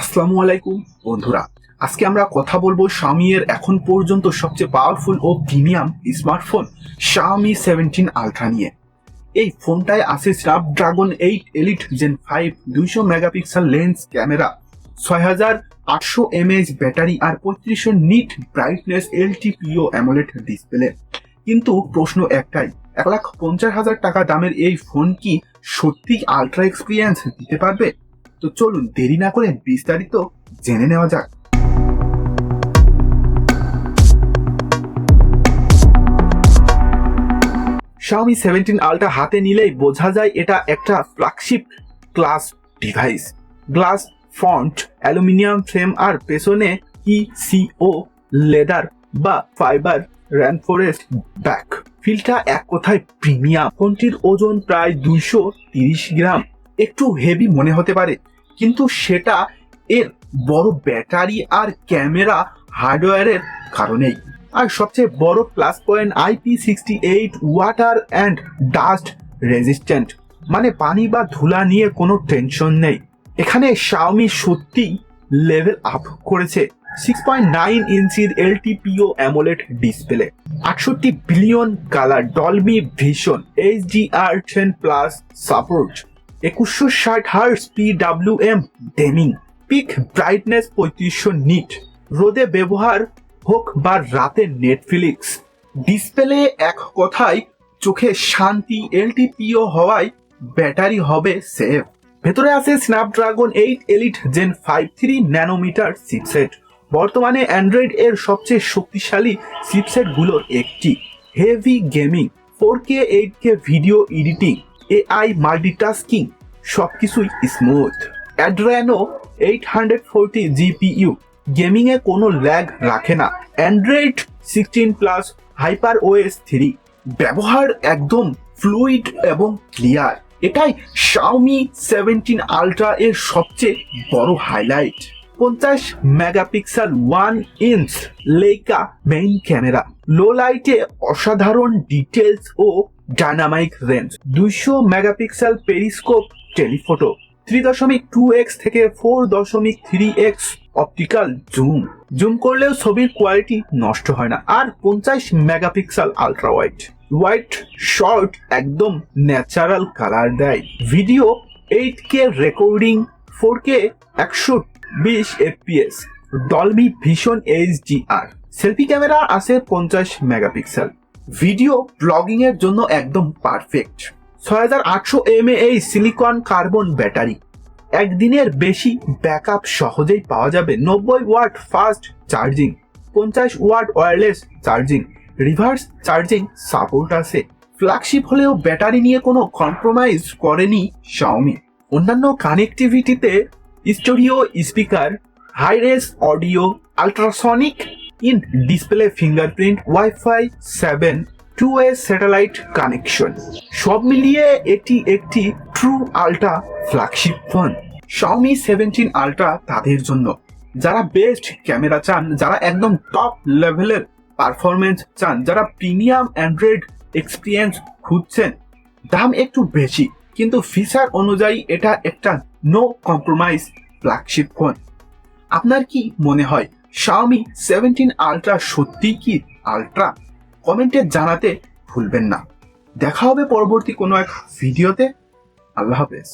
আসসালামু আলাইকুম, বন্ধুরা। আজকে আমরা কথা বলব এর এখন পর্যন্ত সবচেয়ে পাওয়ারফুল ও premium smartphone Xiaomi seventeen ultra নিয়ে। এই ফোনটায় আছে Snapdragon eight elite gen five দুইশো মেগাপিক্সেল লেন্স ক্যামেরা ছয় হাজার আটশো এমএএইচ ব্যাটারি আর পঁয়ত্রিশশো nit brightness LTPO AMOLED display কিন্তু প্রশ্ন একটাই, এক লাখ পঞ্চাশ হাজার টাকা দামের এই ফোন কি সত্যি আলট্রা এক্সপিরিয়েন্স দিতে পারবে? তো চলুন দেরি না করে বিস্তারিত জেনে নেওয়া যাক। Xiaomi সেভেন্টিন আলটা হাতে নিলেই বোঝা যায় এটা একটা flagship class device glass front aluminium frame আর পেছনে ই সিও লেদার বা ফাইবার র্যানফরেস্ট ব্যাক ফিলটা এক কথায় প্রিমিয়াম ফোনটির ওজন প্রায় দুইশো তিরিশ গ্রাম। একটু হেভি মনে হতে পারে, কিন্তু সেটা এর বড় ব্যাটারি আর ক্যামেরা হার্ডওয়্যারের কারণেই। আর সবচেয়ে বড় plus point IP sixty eight water and dust resistant মানে পানি বা ধুলা নিয়ে কোনো টেনশন নেই। এখানে শাওমি সত্যি লেভেল আপ করেছে সিক্স পয়েন্ট নাইন ইঞ্চির এলটিপিও অ্যামোলেড ডিসপ্লে আটষট্টি billion colour Dolby Vision HDR ten plus support একুশশো ষাট hertz P W M dimming. Peak brightness পঁয়ত্রিশশো নিট। রোদে ব্যবহার হোক বা রাতে নেটফ্লিক্স। ডিসপ্লে এক কথায় চোখে শান্তি, এলটিপিও হওয়ায় ব্যাটারি হবে সেফ। ভেতরে আছে Snapdragon eight elite gen five three nanometre chipset বর্তমানে অ্যান্ড্রয়েড এর সবচেয়ে শক্তিশালী চিপসেটগুলোর একটি। Heavy gaming four K eight K video editing AI multitasking সবকিছুই smooth Adreno eight hundred forty GPU gaming এ কোনো ল্যাগ রাখে না। Android sixteen plus Hyper OS three ব্যবহার একদম ফ্লুইড এবং ক্লিয়ার এটাই শাওমি সেভেন্টিন আলট্রা এর সবচেয়ে বড় হাইলাইট পঞ্চাশ megapixel one inch লেকা main camera low লাইটে অসাধারণ ডিটেলস ও ডায়নামাইক রেঞ্জ দুইশো মেগাপিক্সেল পেরিস্কোপ টেলিফোটো থ্রি দশমিক টু এক্স থেকে ফোর দশমিক three x optical zoom zoom করলেও ছবির কোয়ালিটি নষ্ট হয় না, আর পঞ্চাশ megapixel ultra wide white short একদম ন্যাচারাল কালার দেয়। Video eight K recording four K একশো বিশ FPS Dolby Vision HDR selfie camera আছে পঞ্চাশ মেগাপিক্সেল। ভিডিও ব্লগিং এর জন্য একদম পারফেক্ট। ছয় হাজার আটশো এম এই সিলিকন কার্বন ব্যাটারি। একদিনের বেশি ব্যাকআপ সহজেই পাওয়া যাবে নব্বই ওয়াট ফাস্ট চার্জিং, পঞ্চাশ watt wireless charging, reverse charging support আছে। ফ্ল্যাগশিপ হলেও ব্যাটারি নিয়ে কোনো কম্প্রোমাইজ করেনি শাওমি অন্যান্য কানেক্টিভিটিতে studio speaker hi res audio, ultrasonic in display fingerprint WiFi seven two way satellite connection সব মিলিয়ে এটি একটি true ultra flagship phone Xiaomi seventeen ultra তাদের জন্য। যারা বেস্ট ক্যামেরা চান, যারা একদম টপ লেভেলের পারফরমেন্স চান, যারা প্রিমিয়াম অ্যান্ড্রয়েড এক্সপিরিয়েন্স খুঁজছেন, দাম একটু বেশি, কিন্তু ফিচার অনুযায়ী এটা একটা নো কম্প্রোমাইজ ফ্ল্যাগশিপ ফোন আপনার কি মনে হয় শাওমি সেভেন্টিন আলট্রা সত্যি কি আলট্রা কমেন্টে জানাতে ভুলবেন না। দেখা হবে পরবর্তী কোনো এক ভিডিওতে আল্লাহ হাফেজ।